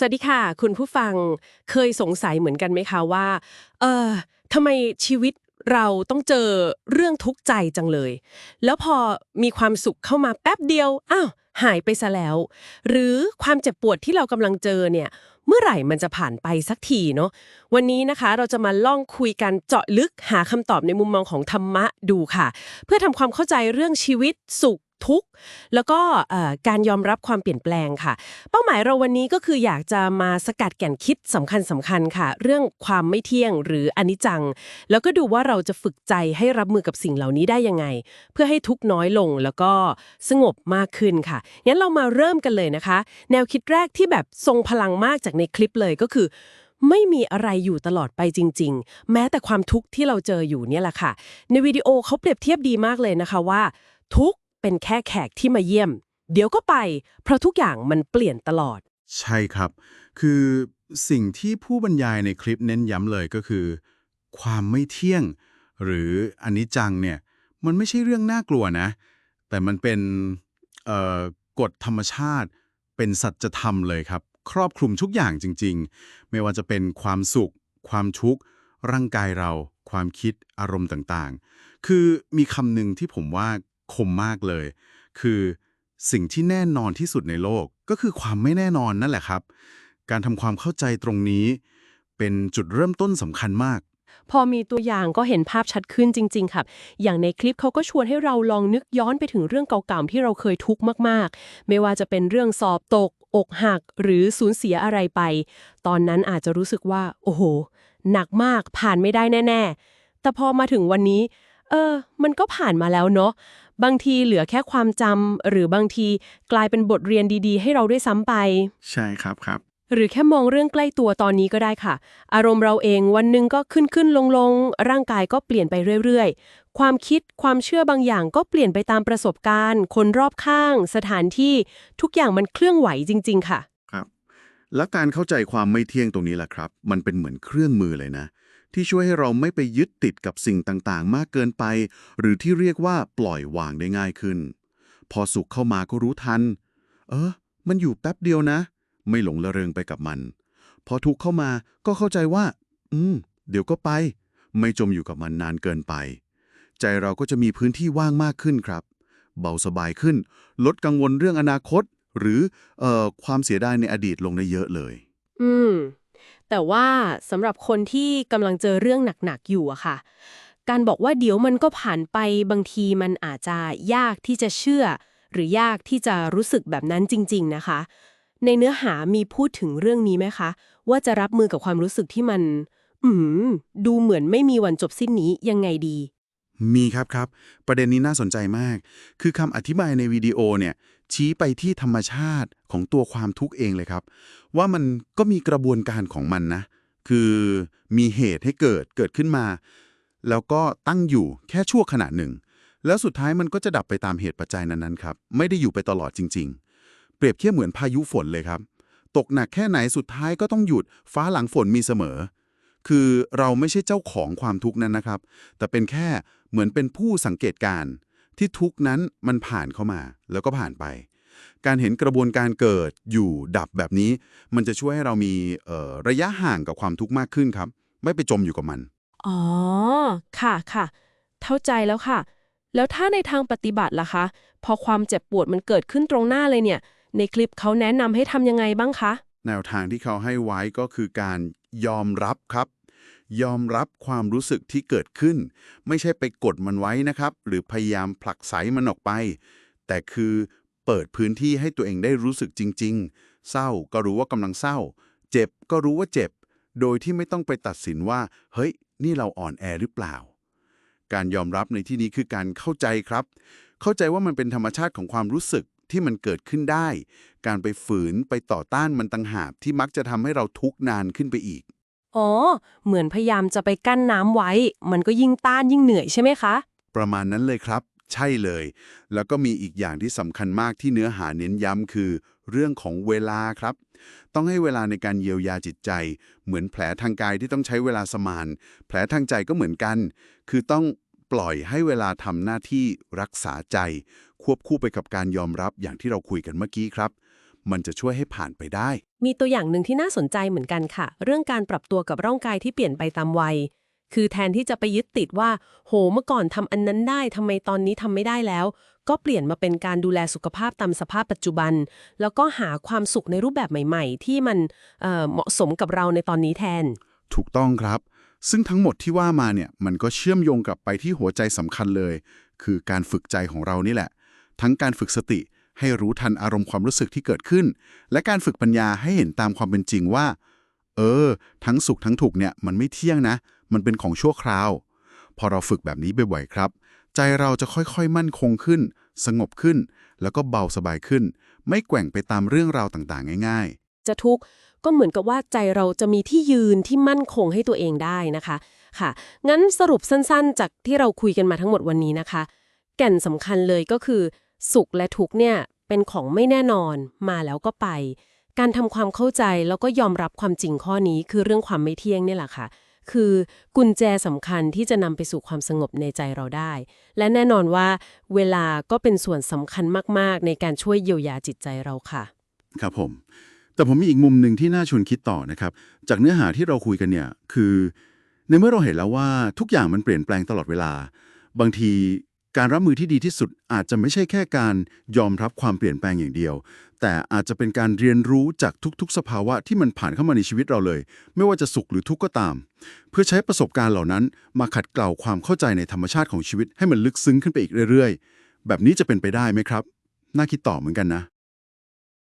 สวัสดีค่ะ คุณผู้ฟังเคยสงสัยเหมือนกันไหมคะว่า เออทำไมชีวิตเราต้องเจอเรื่องทุกข์ใจจังเลย แล้วพอมีความสุขเข้ามาแป๊บเดียวอ้าวหายไปซะแล้ว หรือความเจ็บปวดที่เรากำลังเจอเนี่ย เมื่อไหร่มันจะผ่านไปสักทีเนาะวันนี้นะคะเราจะมาล่องคุยกันเจาะลึกหาคำตอบในมุมมองของธรรมะดูค่ะ เพื่อทำความเข้าใจเรื่องชีวิตสุข ทุกข์ แล้วก็การยอมรับความเปลี่ยนแปลงค่ะ เป้าหมายเราวันนี้ก็คืออยากจะมาสกัดแก่นคิดสำคัญสำคัญค่ะ เรื่องความไม่เที่ยงหรืออนิจจัง แล้วก็ดูว่าเราจะฝึกใจให้รับมือกับสิ่งเหล่านี้ได้ยังไง เพื่อให้ทุกข์น้อยลงแล้วก็สงบมากขึ้นค่ะงั้นเรามาเริ่มกันเลยนะคะ แนวคิดแรกที่แบบทรงพลังมากจากในคลิปเลยก็คือไม่มีอะไรอยู่ตลอดไปจริง ๆ แม้แต่ความทุกข์ที่เราเจออยู่เนี่ยแหละค่ะ ในวิดีโอเขาเปรียบเทียบดีมากเลยนะคะว่า ทุก เป็นแค่แขกที่มาเยี่ยม เดี๋ยวก็ไป เพราะทุกอย่างมันเปลี่ยนตลอด ใช่ครับ คือสิ่งที่ผู้บรรยายในคลิปเน้นย้ำเลยก็คือ ความไม่เที่ยง หรืออันิจจังเนี่ยมันไม่ใช่เรื่องน่ากลัวนะ แต่มันเป็นกฎธรรมชาติ เป็นสัจธรรมเลยครับ ครอบคลุมทุกอย่างจริง ๆ ไม่ว่าจะเป็นความสุข ความทุกข์ ร่างกายเรา ความคิดอารมณ์ต่างๆ คือมีคำหนึ่งที่ผมว่า คมมากเลย คือสิ่งที่แน่นอนที่สุดในโลกก็คือความไม่แน่นอนนั่นแหละครับ การทำความเข้าใจตรงนี้ เป็นจุดเริ่มต้นสำคัญมาก พอมีตัวอย่างก็เห็นภาพชัดขึ้นจริง ๆ ครับ อย่างในคลิปเขาก็ชวนให้เราลองนึกย้อนไปถึงเรื่องเก่าๆที่เราเคยทุกข์มากๆ ไม่ว่าจะเป็นเรื่องสอบตก อกหัก หรือสูญเสียอะไรไป ตอนนั้นอาจจะรู้สึกว่า โอ้โห หนักมากผ่านไม่ได้แน่ ๆ แต่พอมาถึงวันนี้ เออ มันก็ผ่านมาแล้วเนาะ บางทีเหลือแค่ความจำหรือบางทีกลายเป็นบทเรียนดีๆ ให้เราด้วยซ้ำไป ใช่ครับครับ หรือแค่มองเรื่องใกล้ตัวตอนนี้ก็ได้ค่ะ อารมณ์เราเองวันหนึ่งก็ขึ้นขึ้นลงลงร่างกายก็เปลี่ยนไปเรื่อยๆ ความคิดความเชื่อบางอย่างก็เปลี่ยนไปตามประสบการณ์ คนรอบข้าง สถานที่ทุกอย่างมันเคลื่อนไหวจริง ๆ ค่ะครับและการเข้าใจความไม่เที่ยงตรงนี้แหละครับ มันเป็นเหมือนเครื่องมือเลยนะ ที่ช่วยให้เราไม่ไปยึดติดกับสิ่งต่างๆ มากเกินไป หรือที่เรียกว่าปล่อยวางได้ง่ายขึ้น พอสุขเข้ามาก็รู้ทัน เออ มันอยู่แป๊บเดียวนะ ไม่หลงละเริงไปกับมัน พอทุกข์เข้ามาก็เข้าใจว่า อืม เดี๋ยวก็ไป ไม่จมอยู่กับมันนานเกินไป ใจเราก็จะมีพื้นที่ว่างมากขึ้นครับ เบาสบายขึ้น ลดกังวลเรื่องอนาคต หรือเอ่อความเสียดายในอดีตลงได้เยอะเลย อืม แต่ว่าสำหรับคนที่กำลังเจอเรื่องหนักๆอยู่อะค่ะ การบอกว่าเดี๋ยวมันก็ผ่านไปบางทีมันอาจจะยากที่จะเชื่อ หรือยากที่จะรู้สึกแบบนั้นจริง ๆนะคะ ในเนื้อหามีพูดถึงเรื่องนี้ไหมคะ ว่าจะรับมือกับความรู้สึกที่มัน อืม ดูเหมือนไม่มีวันจบสิ้นนี้ยังไงดี มีครับครับ ประเด็นนี้น่าสนใจมาก คือคำอธิบายในวิดีโอเนี่ยชี้ไปที่ธรรมชาติของตัวความทุกข์เองเลยครับ ว่ามันก็มีกระบวนการของมันนะ คือมีเหตุให้เกิดเกิดขึ้นมา แล้วก็ตั้งอยู่แค่ชั่วขณะหนึ่ง แล้วสุดท้ายมันก็จะดับไปตามเหตุปัจจัยนั้นๆครับ ไม่ได้อยู่ไปตลอดจริง ๆ เปรียบเทียบเหมือนพายุฝนเลยครับ ตกหนักแค่ไหนสุดท้ายก็ต้องหยุดฟ้าหลังฝนมีเสมอ คือเราไม่ใช่เจ้าของความทุกข์นั้นนะครับ แต่เป็นแค่ เหมือนเป็นผู้สังเกตการณ์ที่ทุกข์นั้นมันผ่านเข้ามาแล้วก็ผ่านไป การเห็นกระบวนการเกิดอยู่ดับแบบนี้ มันจะช่วยให้เรามีเอ่อระยะห่างกับความทุกข์มากขึ้นครับ ไม่ไปจมอยู่กับมัน อ๋อ ค่ะค่ะเข้าใจแล้วค่ะ แล้วถ้าในทางปฏิบัติล่ะคะ พอความเจ็บปวดมันเกิดขึ้นตรงหน้าเลยเนี่ย ในคลิปเขาแนะนำให้ทำยังไงบ้างคะ แนวทางที่เขาให้ไว้ก็คือการยอมรับครับ ยอมรับความรู้สึกที่เกิดขึ้น ไม่ใช่ไปกดมันไว้นะครับ หรือพยายามผลักไสมันออกไป แต่คือเปิดพื้นที่ให้ตัวเองได้รู้สึกจริง ๆ เศร้าก็รู้ว่ากำลังเศร้า เจ็บก็รู้ว่าเจ็บ โดยที่ไม่ต้องไปตัดสินว่า เฮ้ย นี่เราอ่อนแอหรือเปล่า การยอมรับในที่นี้คือการเข้าใจครับ เข้าใจว่ามันเป็นธรรมชาติของความรู้สึกที่มันเกิดขึ้นได้ การไปฝืนไปต่อต้านมันต่างหากที่มักจะทำให้เราทุกข์นานขึ้นไปอีก อ๋อ เหมือนพยายามจะไปกั้นน้ำไว้ มันก็ยิ่งต้านยิ่งเหนื่อยใช่ไหมคะ ประมาณนั้นเลยครับ ใช่เลย แล้วก็มีอีกอย่างที่สำคัญมากที่เนื้อหาเน้นย้ำคือ เรื่องของเวลาครับ ต้องให้เวลาในการเยียวยาจิตใจ เหมือนแผลทางกายที่ต้องใช้เวลาสมาน แผลทางใจก็เหมือนกัน คือต้องปล่อยให้เวลาทำหน้าที่รักษาใจ ควบคู่ไปกับการยอมรับอย่างที่เราคุยกันเมื่อกี้ครับ มันจะช่วยให้ผ่านไปได้ มีตัวอย่างหนึ่งที่น่าสนใจเหมือนกันค่ะ เรื่องการปรับตัวกับร่างกายที่เปลี่ยนไปตามวัย คือแทนที่จะไปยึดติดว่า โห เมื่อก่อนทำอันนั้นได้ทำไมตอนนี้ทำไม่ได้แล้ว ก็เปลี่ยนมาเป็นการดูแลสุขภาพตามสภาพปัจจุบัน แล้วก็หาความสุขในรูปแบบใหม่ ๆ ที่มันเอ่อเหมาะสมกับเราในตอนนี้แทน ถูกต้องครับ ซึ่งทั้งหมดที่ว่ามาเนี่ยมันก็เชื่อมโยงกลับไปที่หัวใจสำคัญเลย คือการฝึกใจของเรานี่แหละ ทั้งการฝึกสติ ให้รู้ทันอารมณ์ความรู้สึกที่เกิดขึ้น และการฝึกปัญญาให้เห็นตามความเป็นจริงว่า เออ ทั้งสุขทั้งถูกเนี่ยมันไม่เที่ยงนะ มันเป็นของชั่วคราว พอเราฝึกแบบนี้บ่อยๆครับ ใจเราจะค่อยๆ มั่นคงขึ้น สงบขึ้น แล้วก็เบาสบายขึ้น ไม่แกว่งไปตามเรื่องราวต่างๆ ง่าย ๆ จะทุกข์ก็เหมือนกับว่าใจเราจะมีที่ยืนที่มั่นคงให้ตัวเองได้นะคะ ค่ะ งั้นสรุปสั้นๆ จากที่เราคุยกันมาทั้งหมดวันนี้นะคะ แก่นสำคัญเลยก็คือ สุขและทุกเนี่ยเป็นของไม่แน่นอนมาแล้วก็ไป การทำความเข้าใจแล้วก็ยอมรับความจริงข้อนี้คือเรื่องความไม่เที่ยงนี่แหละค่ะ คือกุญแจสำคัญที่จะนำไปสู่ความสงบในใจเราได้ และแน่นอนว่าเวลาก็เป็นส่วนสำคัญมาก ๆ ในการช่วยเยียวยาจิตใจเราค่ะ ครับผม แต่ผมมีอีกมุมหนึ่งที่น่าชวนคิดต่อนะครับ จากเนื้อหาที่เราคุยกันเนี่ยคือ ในเมื่อเราเห็นแล้วว่าทุกอย่างมันเปลี่ยนแปลงตลอดเวลา บางที การรับมือที่ดีที่สุดอาจจะไม่ใช่แค่การยอมรับความเปลี่ยนแปลงอย่างเดียว แต่อาจจะเป็นการเรียนรู้จากทุกๆ สภาวะที่มันผ่านเข้ามาในชีวิตเราเลย ไม่ว่าจะสุขหรือทุกข์ก็ตาม เพื่อใช้ประสบการณ์เหล่านั้น มาขัดเกลาความเข้าใจในธรรมชาติของชีวิตให้มันลึกซึ้งขึ้นไปอีกเรื่อย ๆ แบบนี้จะเป็นไปได้ไหมครับ น่าคิดต่อเหมือนกันนะ